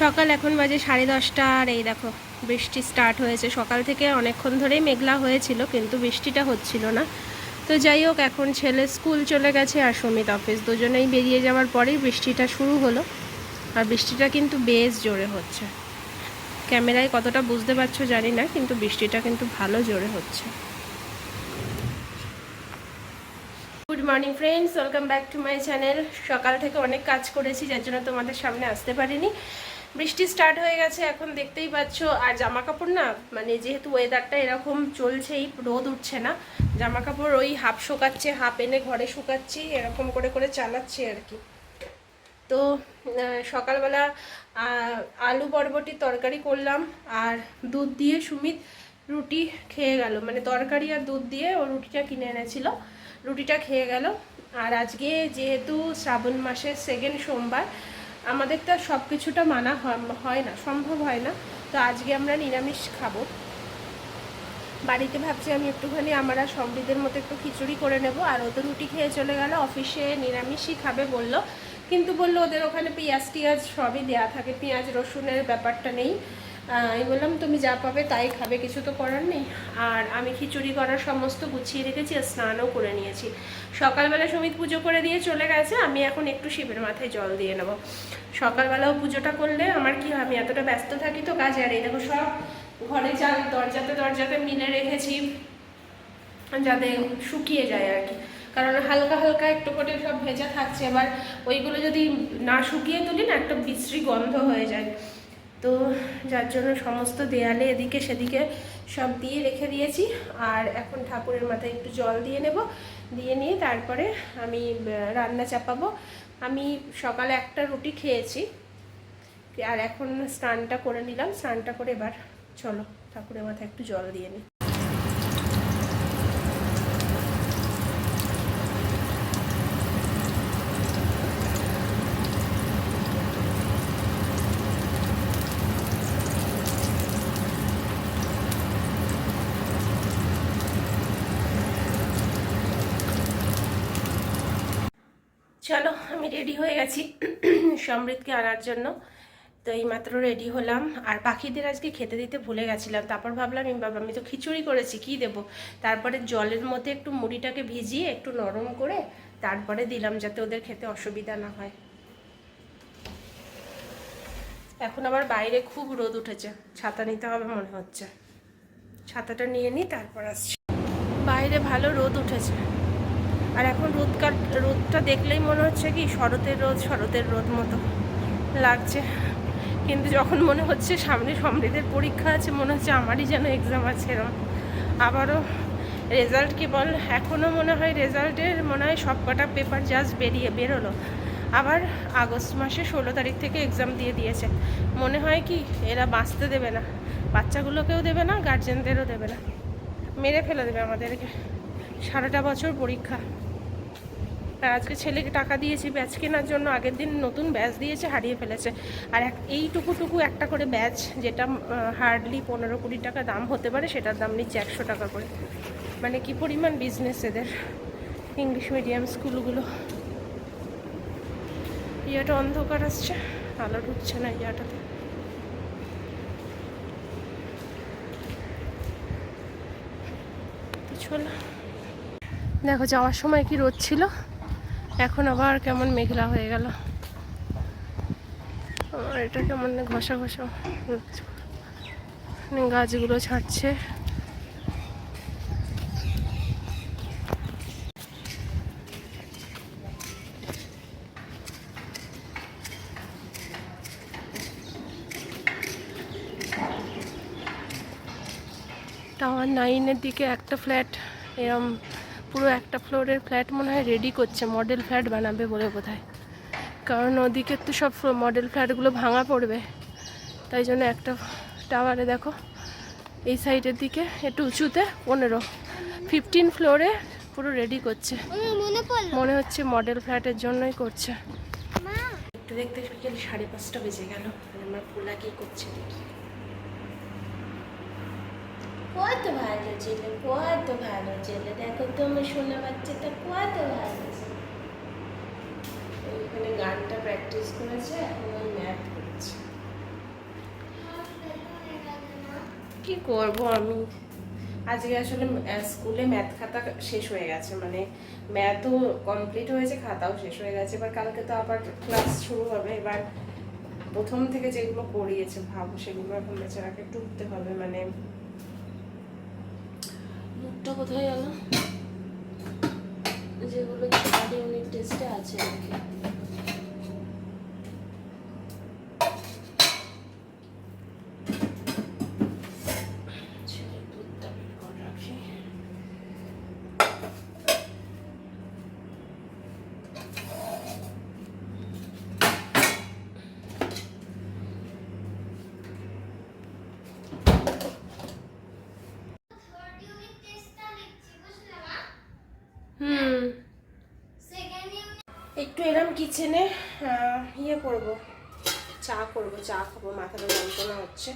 সকাল এখন বাজে সাড়ে দশটা আর এই দেখো, বৃষ্টি স্টার্ট হয়েছে। সকাল থেকে অনেকক্ষণ ধরেই মেঘলা হয়েছিল, কিন্তু বৃষ্টিটা হচ্ছিল না। তো যাই হোক, এখন ছেলে স্কুল চলে গেছে আর সমিত অফিস দুজনেই বেরিয়ে যাওয়ার পরেই বৃষ্টিটা শুরু হলো। আর বৃষ্টিটা কিন্তু বেশ জোরে হচ্ছে। ক্যামেরায় কতটা বুঝতে পারছ জানি না, কিন্তু বৃষ্টিটা কিন্তু ভালো জোরে হচ্ছে। Good morning friends welcome back to my channel সকাল থেকে অনেক কাজ করেছি, যার জন্য তোমাদের সামনে আসতে পারিনি। বৃষ্টি স্টার্ট হয়ে গেছে, এখন দেখতেই পাচ্ছ। আর জামা কাপড় না মানে যেহেতু ওয়েদারটা এরকম চলছেই, রোদ উঠছে না জামা কাপড় ওই হাফ শুকাচ্ছে হাফ এনে ঘরে শুকাচ্ছি, এরকম করে করে চালাচ্ছি আর কি। তো সকালবেলা আলু বরবটির তরকারি করলাম, আর দুধ দিয়ে সুমিত রুটি খেয়ে গেল। মানে তরকারি আর দুধ দিয়ে ও রুটিটা কিনে এনেছিল। রুটিটা খেয়ে গেল। আর আজকে যেহেতু শ্রাবণ মাসের সেকেন্ড সোমবার আমাদের তো সব কিছুটা মানা হয়- না, সম্ভব হয় না। তো আজকে আমরা নিরামিষ খাব। বাড়িতে ভাবছি আমি একটুখানি আমার আর সমৃদ্ধের মতো একটু খিচুড়ি করে নেব। আর ও তো রুটি খেয়ে চলে গেল, অফিসে নিরামিষই খাবে বলল। কিন্তু বলল ওদের ওখানে পেঁয়াজ টিয়াজ সবই দেওয়া থাকে পেঁয়াজ রসুনের ব্যাপারটা নেই। আমি বললাম, তুমি যা পাবে তাই খাবে, কিছু তো করার নেই। আর আমি খিচুড়ি করার সমস্ত গুছিয়ে রেখেছি আর স্নানও করে নিয়েছি। সকালবেলা সমিত পুজো করে দিয়ে চলে গেছে, আমি এখন একটু শিবের মাথায় জল দিয়ে নেব। সকালবেলাও পুজোটা করলে আমার কি হয়, আমি এতটা ব্যস্ত থাকি তো কাজে, আর এই দেখো সব ঘরে চাল দরজাতে দরজাতে মিলে রেখেছি, যাতে শুকিয়ে যায় আর কি। কারণ হালকা হালকা একটু করে সব ভেজা থাকছে, এবার ওইগুলো যদি না শুকিয়ে তুলি না, একটা বিশ্রী গন্ধ হয়ে যায়। তো যার জন্য সমস্ত দেয়ালে এদিকে সেদিকে সব দিয়ে রেখে দিয়েছি। আর এখন ঠাকুরের মাথায় একটু জল দিয়ে নেব। দিয়ে নিয়ে তারপরে আমি রান্না চাপাবো। আমি সকালে একটা রুটি খেয়েছি। আর এখন স্নানটা করে নিলাম। স্নানটা করে এবার চলো ঠাকুরের মাথায় একটু জল দিয়ে নিই চলো আমি রেডি হয়ে গেছি সমৃদ্ধকে আনার জন্য। তো এইমাত্র রেডি হলাম। আর পাখিদের আজকে খেতে দিতে ভুলে গেছিলাম। তারপর ভাবলাম বাবা, আমি তো খিচুড়ি করেছি, কি দেবো? তারপরে জলের মধ্যে একটু মুড়িটাকে ভিজিয়ে একটু নরম করে তারপরে দিলাম, যাতে ওদের খেতে অসুবিধা না হয়। এখন আবার বাইরে খুব রোদ উঠেছে। ছাতা নিতে হবে মনে হচ্ছে। ছাতাটা নিয়ে নিই তারপর আসছি। বাইরে ভালো রোদ উঠেছে। আর এখন রোদ কাট রোদটা দেখলেই মনে হচ্ছে কি শরতের রোদ শরতের রোদ মতো লাগছে। কিন্তু যখন মনে হচ্ছে সামনে সমৃদ্ধের পরীক্ষা আছে, মনে হচ্ছে আমারই যেন এক্সাম আছে এরম। আবারও রেজাল্ট কেবল এখনও মনে হয় রেজাল্টের মনে হয় সব কটা পেপার জাস্ট বেরিয়ে, বেরোলো। আবার আগস্ট মাসে ষোলো তারিখ থেকে এক্সাম দিয়ে দিয়েছে। মনে হয় কি এরা বাঁচতে দেবে না। বাচ্চাগুলোকেও দেবে না গার্জেনদেরও দেবে না। মেরে ফেলে দেবে আমাদেরকে। সারাটা বছর পরীক্ষা। আর আজকে ছেলেকে টাকা দিয়েছি, ব্যাচ কেনার জন্য, আগের দিন নতুন ব্যাচ দিয়েছে, হারিয়ে ফেলেছে। আর এক এইটুকুটুকু একটা করে ব্যাচ, যেটা হার্ডলি পনেরো কুড়ি টাকা দাম হতে পারে, সেটার দাম নিচ্ছে একশো টাকা করে। মানে কি পরিমাণ বিজনেস এদের ইংলিশ মিডিয়াম স্কুলগুলো ইয়েটা অন্ধকার আসছে, আলো ঢুকছে না ইয়াটাতে। দেখো, যাওয়ার সময় কি রোদ ছিল? এখন আবার কেমন মেঘলা হয়ে গেল আমার এটা কেমন ঘষা ঘষা। গাছগুলো ছাড়ছে টাওয়ার নাইনের দিকে একটা ফ্ল্যাট এরম পুরো একটা ফ্লোরের ফ্ল্যাট মনে হয় রেডি করছে মডেল ফ্ল্যাট বানাবে বলে বোধ কারণ ওদিকে তো সব মডেল ফ্ল্যাটগুলো ভাঙা পড়বে। তাই জন্য একটা টাওয়ারে দেখো এই সাইডের দিকে একটু উঁচুতে পনেরো। ফিফটিন ফ্লোরে পুরো রেডি করছে। মনে মনে হচ্ছে মডেল ফ্ল্যাটের জন্যই করছে। একটু দেখতে বিকেল সাড়ে পাঁচটা বেজে গেল। আমার ফুলা কি করছে দেখি। কত ভালো ছেলে, কত ভালো ছেলে। দেখো তো আমার সোনা বাচ্চাটা কত ভালো। ওইখানে গানটা প্র্যাকটিস করেছে, এখন ওই ম্যাথ করছে। কি করব আমি? আজকে আসলে স্কুলে ম্যাথ খাতা শেষ হয়ে গেছে মানে ম্যাথও কমপ্লিট হয়েছে, খাতাও শেষ হয়ে গেছে। এবার কালকে তো আবার ক্লাস শুরু হবে, এবার প্রথম থেকে যেগুলো পড়িয়েছে, ভাবো সেগুলো এখন বেচারাকে টুকতে হবে মানে মুখটা কোথায় গেল? যেগুলো বাড়ি ইউনিট টেস্টে আছে আর কি ছেলের দুধটা বের করে রাখি। থার্ড ইউনিট টেস্টটা লিখছি বুঝলে মা হুম সেকেন্ড ইউনিট একটু এরম কিচেনে ইয়ে করব। চা করব, চা খাব মাথাটা যন্ত্রণা হচ্ছে।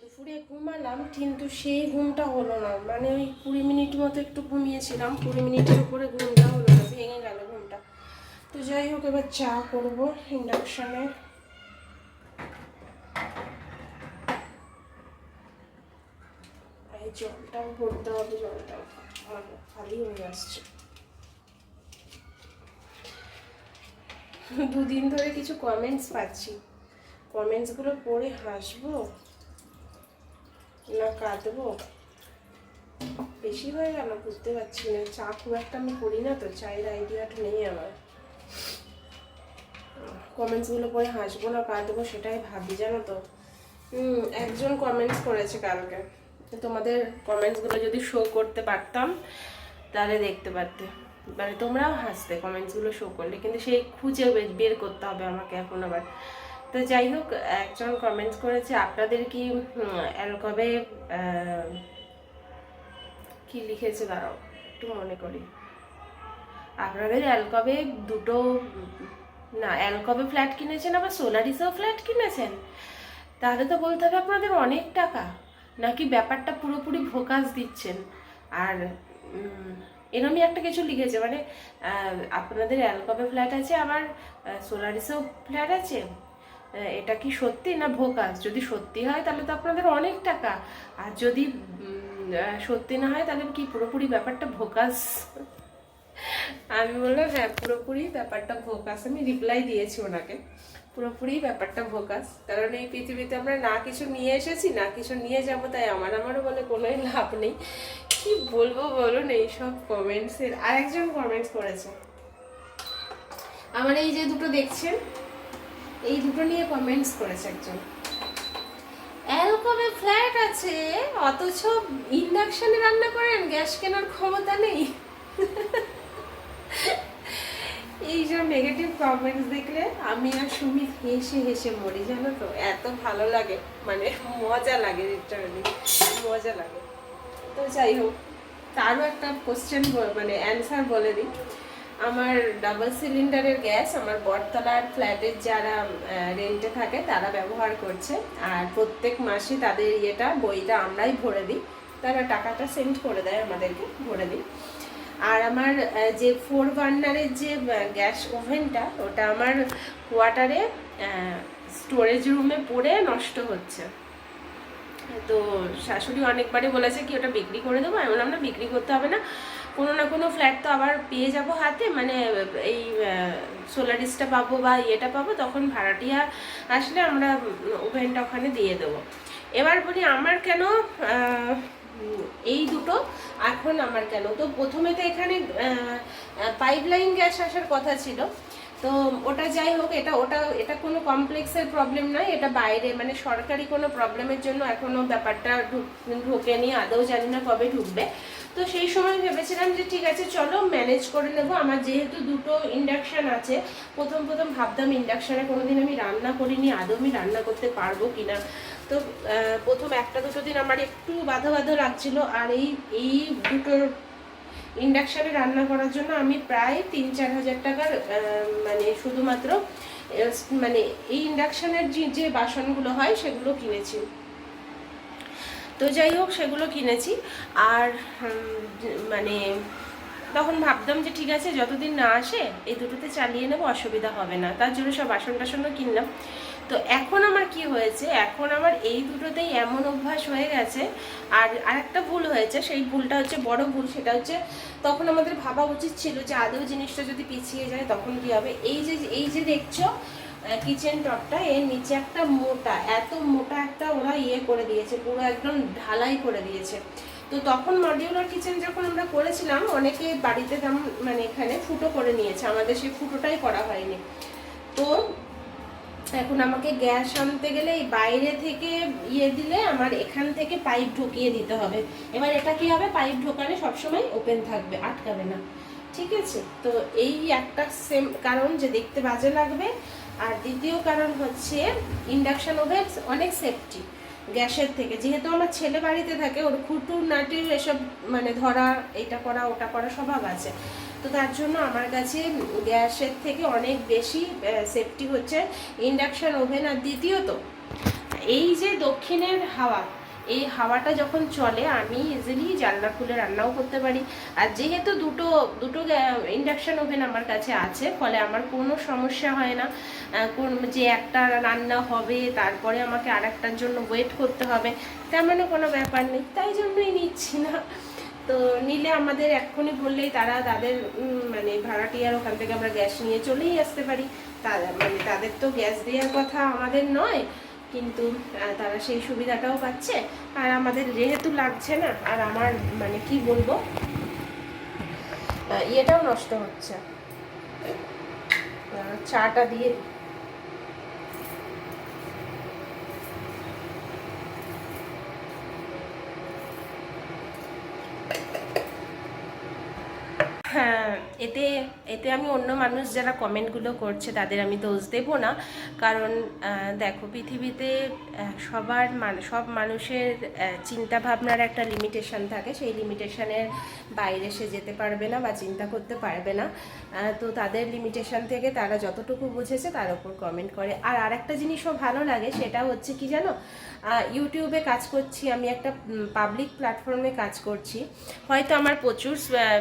দুপুরে ঘুমালাম, কিন্তু সেই ঘুমটা হলো না। মানে ওই কুড়ি মিনিট মতো একটু ঘুমিয়েছিলাম, কুড়ি মিনিটের উপরে ঘুমটা হলো না, ভেঙে গেল ঘুমটা। তো যাই হোক, এবার চা করব ইন্ডাকশানে জলটাও ভরতে হবে, জলটাও খালি হয়ে আসছে। দুদিন ধরে কিছু কমেন্টস পাচ্ছি। কমেন্টসগুলো পড়ে হাসবো? না কাঁদবো? বেশি হয়ে গেল, বুঝতে পারছি না। চা খুব একটা আমি করি না তো, চায়ের আইডিয়াটা নেই আমার। কমেন্টসগুলো পড়ে হাসবো না কাঁদবো সেটাই ভাবি, জানো তো। একজন কমেন্টস করেছে কালকে। তোমাদের কমেন্টসগুলো যদি শো করতে পারতাম, তাহলে দেখতে পারতে। মানে তোমরাও হাসতে কমেন্টসগুলো শো করলে। কিন্তু সেই খুঁজে বের করতে হবে আমাকে এখন আবার। তো যাই হোক, একজন কমেন্টস করেছে, আপনাদের কি অ্যালকবে কি লিখেছে? দাঁড়াও, একটু মনে করি। আপনাদের অ্যালকবে দুটো, না অ্যালকবে ফ্ল্যাট কিনেছেন? আবার সোলারিসেও ফ্ল্যাট কিনেছেন? তাহলে তো বলতে হবে আপনাদের অনেক টাকা। নাকি ব্যাপারটা পুরোপুরি ফোকাস দিচ্ছেন? আর এরমই একটা কিছু লিখেছে মানে আপনাদের অ্যালকবে ফ্ল্যাট আছে, আবার সোলারিসেও ফ্ল্যাট আছে এটা কি সত্যি না ভোকাস যদি সত্যি হয় তাহলে তো আপনাদের অনেক টাকা, আর যদি সত্যি না হয় তাহলে কি পুরোপুরি ব্যাপারটা ভোকাস? আমি বললাম হ্যাঁ পুরোপুরি ব্যাপারটা ভোকাস, আমি রিপ্লাই দিয়েছি ওনাকে, পুরোপুরি ব্যাপারটা ভোকাস, কারণ এই পৃথিবীতে আমরা না কিছু নিয়ে এসেছি, না কিছু নিয়ে যাব, তাই আমার আমারও বলে কোনোই লাভ নেই। কি বলব বলুন এইসব কমেন্টসের আরেকজন কমেন্টস করেছে। আমার এই যে দুটো দেখছেন, এই দুটো নিয়ে কমেন্টস করেছে একজন। অ্যালকমে ফ্ল্যাট আছে, অথচ ইন্ডাকশনে রান্না করেন, গ্যাস কেনার ক্ষমতা নেই। এইসব নেগেটিভ কমেন্টস দেখলে আমি আর সুমিত হেসে হেসে মরি, জানো তো? এত ভালো লাগে মানে মজা লাগে লিটারালি মজা লাগে। তো যাই হোক, তারও একটা কোশ্চেন মানে অ্যান্সার বলে দিই। আমার ডাবল সিলিন্ডারের গ্যাস আমার বটতলার ফ্ল্যাটের যারা রেন্টে থাকে তারা ব্যবহার করছে। আর প্রত্যেক মাসে তাদের ইয়েটা, বইটা আমরাই ভরে দিই। তারা টাকাটা সেন্ড করে দেয় আমাদেরকে, ভরে দিই। আর আমার যে ফোর বার্নারের যে গ্যাস ওভেনটা ওটা আমার কোয়ার্টারে স্টোরেজ রুমে পড়ে নষ্ট হচ্ছে। তো শাশুড়ি অনেকবারই বলেছে কি, ওটা বিক্রি করে দেবো। আমি বললাম, না, বিক্রি করতে হবে না। কোনো না কোনো ফ্ল্যাট তো আবার পেয়ে যাব হাতে। মানে এই সোলারিসটা পাবো বা ইয়েটা পাবো, তখন ভাড়াটিয়া আসলে আমরা ওভেনটা ওখানে দিয়ে দেবো। এবার বলি, আমার কেন এই দুটো? এখন আমার কেন? তো প্রথমে তো এখানে পাইপলাইন গ্যাস আসার কথা ছিল। তো ওটা যাই হোক, এটা, ওটা, এটা কোনো কমপ্লেক্সের প্রবলেম নয়, এটা বাইরে মানে সরকারি কোনো প্রবলেমের জন্য এখনও ব্যাপারটা ঢুক- ঢোকেনি, আদৌ জানি না কবে ঢুকবে। তো সেই সময় ভেবেছিলাম যে ঠিক আছে, চলো ম্যানেজ করে নেব। আমার যেহেতু দুটো ইন্ডাকশান আছে, প্রথম প্রথম ভাবতাম ইন্ডাকশানে কোনোদিন আমি রান্না করিনি, আদৌ আমি রান্না করতে পারব কি না তো প্রথম একটা দুটো দিন আমার একটু বাধা বাধা লাগছিল, আর এই এই দুটোর ইন্ডাকশানে রান্না করার জন্য আমি প্রায় তিন চার হাজার টাকার মানে শুধুমাত্র মানে এই ইন্ডাকশানের যে যে বাসনগুলো হয় সেগুলো কিনেছি। তো যাই হোক, সেগুলো কিনেছি। আর মানে তখন ভাবতাম যে ঠিক আছে, যতদিন না আসে, এই দুটোতে চালিয়ে নেব, অসুবিধা হবে না। তার জন্য সব বাসন টাসনও কিনলাম। তো এখন আমার কি হয়েছে? এখন আমার এই দুটোতেই এমন অভ্যাস হয়ে গেছে। আর আরেকটা ভুল হয়েছে, সেই ভুলটা হচ্ছে বড় ভুল, সেটা হচ্ছে তখন আমাদের ভাবা উচিত ছিল যে আদৌ জিনিসটা যদি পিছিয়ে যায় তখন কি হবে? এই যে এই যে দেখছ কিচেন টপটা এর নিচে একটা মোটা, এত মোটা একটা ওরা ইয়ে করে দিয়েছে, পুরো একদম ঢালাই করে দিয়েছে। তো তখন মডিউলার কিচেন যখন আমরা করেছিলাম, অনেকে বাড়িতে তেমন মানে এখানে ফুটো করে নিয়েছে, আমাদের সেই ফুটোটাই করা হয়নি। তো এখন আমাকে গ্যাস আনতে গেলে এই বাইরে থেকে ইয়ে দিলে আমার এখান থেকে পাইপ ঢুকিয়ে দিতে হবে। এবার এটা কি হবে? পাইপ ঢোকালে সবসময় ওপেন থাকবে, আটকাবে না। ঠিক আছে? তো এই একটা সেম কারণ যে দেখতে বাজে লাগবে। আর দ্বিতীয় কারণ হচ্ছে ইন্ডাকশান ওভেন অনেক সেফটি গ্যাসের থেকে। যেহেতু আমার ছেলে বাড়িতে থাকে, ওর খুঁটুর, নাটির এসব মানে ধরা, এটা করা, ওটা করা স্বভাব আছে। তো তার জন্য আমার কাছে গ্যাসের থেকে অনেক বেশি সেফটি হচ্ছে ইন্ডাকশান ওভেন আর দ্বিতীয়ত, এই যে দক্ষিণের হাওয়া, এই হাওয়াটা যখন চলে আমি ইজিলি জানলা খুলে রান্নাও করতে পারি। আর যেহেতু দুটো দুটো ইন্ডাকশন ওভেন আমার কাছে আছে, ফলে আমার কোনো সমস্যা হয় না। কোন, যে একটা রান্না হবে, তারপরে আমাকে আরেকটার জন্য ওয়েট করতে হবে, তেমনও কোনো ব্যাপার নেই। তাই জন্যই নিচ্ছি না। তো নিলে আমাদের এক্ষুনি বললেই তারা তাদের মানে ভাড়াটিয়ার ওখান থেকে আমরা গ্যাস নিয়ে চলেই আসতে পারি। তাদের মানে তাদের তো গ্যাস দেওয়ার কথা আমাদের নয়, কিন্তু তারা সেই সুবিধাটাও পাচ্ছে। আর আমাদের যেহেতু লাগছে না, আর আমার মানে কি বলব ইয়েটাও নষ্ট হচ্ছে। চাটা দিয়ে don't এতে এতে আমি অন্য মানুষ যারা কমেন্টগুলো করছে তাদের আমি দোষ দেব না। কারণ দেখো পৃথিবীতে সবার সব মানুষের চিন্তা ভাবনার একটা লিমিটেশন থাকে। সেই লিমিটেশনের বাইরে সে যেতে পারবে না বা চিন্তা করতে পারবে না। তো তাদের লিমিটেশন থেকে তারা যতটুকু বুঝেছে তার উপর কমেন্ট করে। আর আরেকটা জিনিসও ভালো লাগে, সেটা হচ্ছে কি জানো? ইউটিউবে কাজ করছি, আমি একটা পাবলিক প্ল্যাটফর্মে কাজ করছি। হয়তো আমার প্রচুর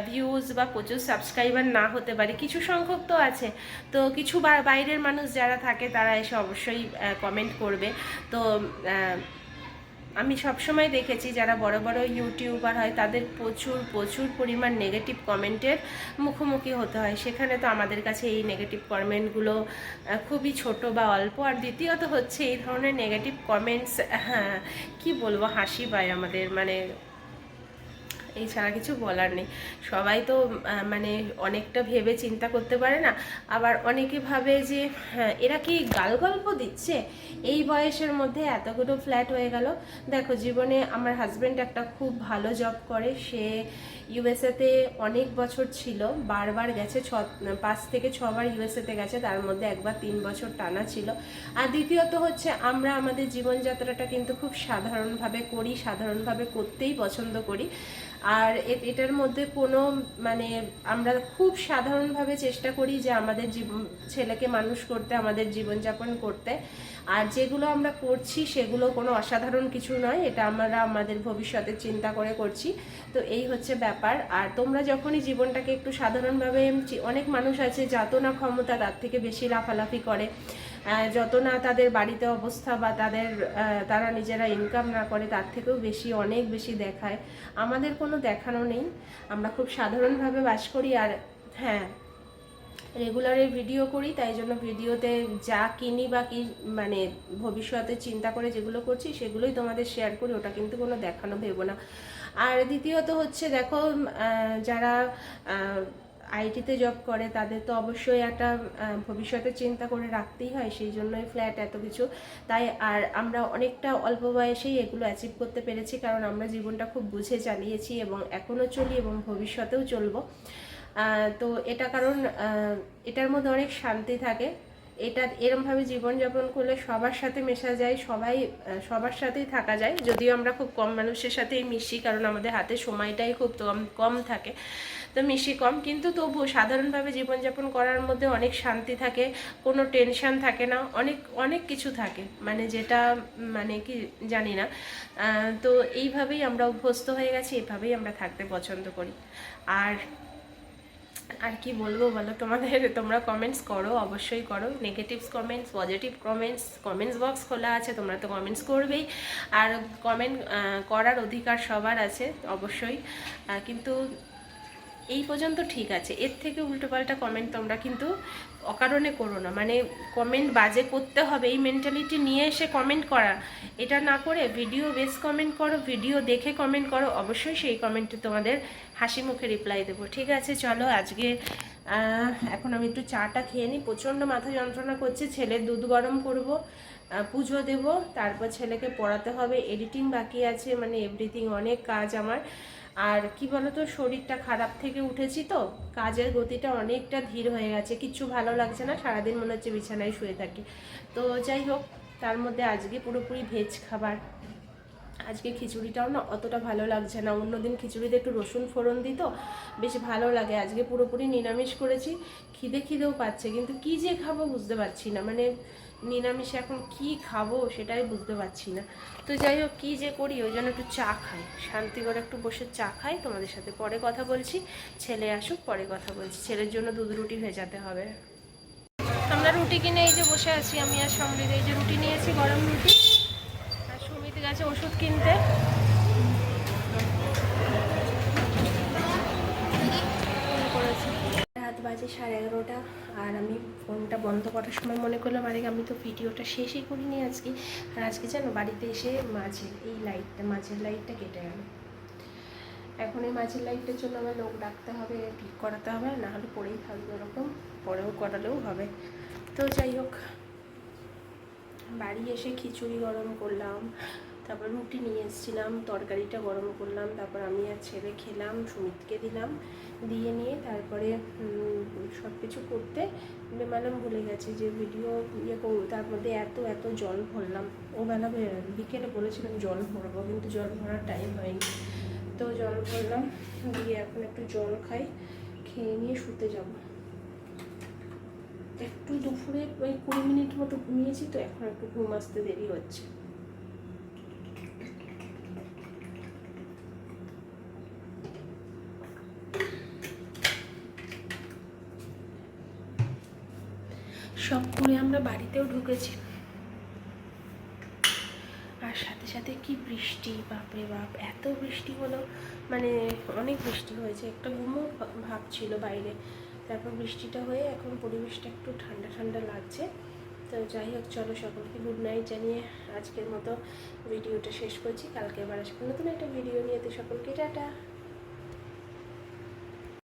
ভিউজ বা প্রচুর সাবস্ক্রাইবার না হতে পারে। কিছু সংখ্যক তো আছে। তো কিছু বাইরের মানুষ যারা থাকে, তারা এসে অবশ্যই কমেন্ট করবে। তো আমি সবসময় দেখেছি যারা বড় বড় ইউটিউবার হয়, তাদের প্রচুর প্রচুর পরিমাণ নেগেটিভ কমেন্টের মুখোমুখি হতে হয়। সেখানে তো আমাদের কাছে এই নেগেটিভ কমেন্টগুলো খুবই ছোট বা অল্প। আর দ্বিতীয়ত হচ্ছে, এই ধরনের নেগেটিভ কমেন্টস হ্যাঁ কী বলব, হাসি পায় আমাদের। মানে এই ছাড়া কিছু বলার নেই। সবাই তো মানে অনেকটা ভেবে চিন্তা করতে পারে না। আবার অনেকে ভাবে যে হ্যাঁ, এরা কি গাল গল্প দিচ্ছে? এই বয়সের মধ্যে এতগুলো ফ্ল্যাট হয়ে গেল। দেখো জীবনে আমার হাজব্যান্ড একটা খুব ভালো জব করে। সে ইউএসএতে অনেক বছর ছিল। বারবার গেছে ছ পাঁচ থেকে ছবার ইউএসএতে গেছে। তার মধ্যে একবার তিন বছর টানা ছিল। আর দ্বিতীয়ত হচ্ছে আমরা আমাদের জীবনযাত্রাটা কিন্তু খুব সাধারণভাবে করি সাধারণভাবে করতেই পছন্দ করি। আর এটার মধ্যে কোনো মানে আমরা খুব সাধারণভাবে চেষ্টা করি যে আমাদের ছেলেকে মানুষ করতে, আমাদের জীবনযাপন করতে। আর যেগুলো আমরা করছি সেগুলো কোনো অসাধারণ কিছু নয়, এটা আমরা আমাদের ভবিষ্যতের চিন্তা করে করছি। তো এই হচ্ছে ব্যাপার। আর তোমরা যখনই জীবনটাকে একটু সাধারণভাবে অনেক মানুষ আছে যাতনা ক্ষমতা তার থেকে বেশি লাফালাফি করে। যত না তাদের বাড়িতে অবস্থা বা তাদের তারা নিজেরা ইনকাম না করে, তার থেকেও বেশি, অনেক বেশি দেখায়। আমাদের কোনো দেখানো নেই। আমরা খুব সাধারণভাবে বাস করি আর হ্যাঁ রেগুলারে ভিডিও করি, তাই জন্য ভিডিওতে যা কিনি বা কি মানে ভবিষ্যতে চিন্তা করে যেগুলো করছি, সেগুলোই তোমাদের শেয়ার করি, ওটা কিন্তু কোনো দেখানো, ভেবো না। আর দ্বিতীয়ত হচ্ছে, দেখো যারা আইটিতে জব করে, তাদের তো অবশ্যই একটা ভবিষ্যতে চিন্তা করে রাখতেই হয়, সেই জন্যই ফ্ল্যাট এত কিছু। তাই আর আমরা অনেকটা অল্প বয়সেই এগুলো অ্যাচিভ করতে পেরেছি, কারণ আমরা জীবনটা খুব বুঝে চালিয়েছি এবং এখনও চলি এবং ভবিষ্যতেও চলবো। তো এটা কারণ এটার মধ্যে অনেক শান্তি থাকে। এটা এরমভাবে জীবনযাপন করলে সবার সাথে মেশা যায়, সবাই সবার সাথেই থাকা যায়। যদিও আমরা খুব কম মানুষের সাথেই মিশি, কারণ আমাদের হাতে সময়টাই খুব কম কম থাকে। তো মিশি কম, কিন্তু তবু সাধারণভাবে জীবনযাপন করার মধ্যে অনেক শান্তি থাকে, কোনো টেনশন থাকে না, অনেক অনেক কিছু থাকে। মানে যেটা মানে কি জানি না। তো এইভাবেই আমরা অভ্যস্ত হয়ে গেছি এইভাবেই আমরা থাকতে পছন্দ করি। আর আর কি বলব বলো? তোমাদের, তোমরা কমেন্টস করো, অবশ্যই করো। Negatives comments positive comments comments box খোলা আছে, তোমরা তো কমেন্টস করবেই। আর কমেন্ট করার অধিকার সবার আছে, অবশ্যই। কিন্তু এই পর্যন্ত ঠিক আছে। এর থেকে উল্টোপাল্টা কমেন্ট তোমরা কিন্তু অকারণে করো না। মানে কমেন্ট বাজে করতে হবে। এই মেন্টালিটি নিয়ে এসে কমেন্ট করা। এটা না করে ভিডিও বেস কমেন্ট করো ভিডিও দেখে কমেন্ট করো। অবশ্যই সেই কমেন্টে তোমাদের হাসি মুখে রিপ্লাই দেবো। ঠিক আছে? চলো আজকে এখন আমি একটু চাটা খেয়ে নিই। প্রচণ্ড মাথা যন্ত্রণা করছে। ছেলের দুধ গরম করব পুজো দেব। তারপর ছেলেকে পড়াতে হবে। এডিটিং বাকি আছে। মানে এভরিথিং অনেক কাজ আমার। আর কি বলতো, শরীরটা খারাপ থেকে উঠেছি তো, কাজের গতিটা অনেকটা ধীর হয়ে গেছে, কিচ্ছু ভালো লাগছে না, সারাদিন মনে হচ্ছে বিছানায় শুয়ে থাকি। তো যাই হোক, তার মধ্যে আজকে পুরোপুরি ভেজ খাবার। আজকে খিচুড়িটাও না অতটা ভালো লাগছে না, অন্যদিন খিচুড়িতে একটু রসুন ফোড়ন দিত বেশ ভালো লাগে। আজকে পুরোপুরি নিরামিষ করেছি, খিদে খিদেও পাচ্ছে, কিন্তু কি যে খাব বুঝতে পারছি না মানে নিরামিষে এখন কি খাব সেটাই বুঝতে পারছি না। তো যাই হোক, কী যে করি, ওই জন্য একটু চা খাই। শান্তি করে একটু বসে চা খাই, তোমাদের সাথে পরে কথা বলছি। ছেলে আসুক, পরে কথা বলছি। ছেলের জন্য দুধ রুটি ভেজাতে হবে। আমরা রুটি কিনে এই যে বসে আছি, আমি আর সমৃদ্ধ। এই যে রুটি নিয়েছি, গরম রুটি। আর সুমিত গেছে ওষুধ কিনতে। বাজে সাড়ে এগারোটা আর আমি ফোনটা বন্ধ করার সময় মনে করলাম, আরে আমি তো ভিডিওটা শেষই করিনি আজকে। আর আজকে জানো, বাড়িতে এসে মাঝের এই লাইটটা মাঝের লাইটটা কেটে গেল এখন এই মাঝের লাইটের জন্য আমার লোক ডাকতে হবে, ঠিক করাতে হবে, না হলে পরেই থাকবে ওরকম, পরেও করালেও হবে। তো যাই হোক, বাড়ি এসে খিচুড়ি গরম করলাম তারপর রুটি নিয়ে এসেছিলাম, তরকারিটা গরম করলাম, তারপর আমি আর ছেলে খেলাম, সুমিতকে দিলাম, দিয়ে নিয়ে তারপরে সব কিছু করতে বেমালাম ভুলে গেছি যে ভিডিও ইয়ে করব, তার মধ্যে এত এত জল ভরলাম। ও বেলা বিকেলে বলেছিলাম জল ভরবো, কিন্তু জল ভরার টাইম হয়নি। তো জল ভরলাম, দিয়ে এখন একটু জল খাই, খেয়ে নিয়ে শুতে যাব। একটু দুপুরে ওই কুড়ি মিনিট মতো ঘুমিয়েছি, তো এখন একটু ঘুম আসতে দেরি হচ্ছে। সব করে আমরা বাড়িতেও ঢুকেছি। আর সাথে সাথে কি বৃষ্টি, বাপরে বাপ, এত বৃষ্টি হলো। মানে অনেক বৃষ্টি হয়েছে, একটা ঘুমও ভাব ছিল বাইরে। তারপর বৃষ্টিটা হয়ে এখন পরিবেশটা একটু ঠান্ডা ঠান্ডা লাগছে। তো যাই হোক, চলো সকলকে গুড নাইট জানিয়ে আজকের মতো ভিডিওটা শেষ করছি। কালকে আবার আসব নতুন একটা ভিডিও নিয়ে। তো সকলকে টাটা।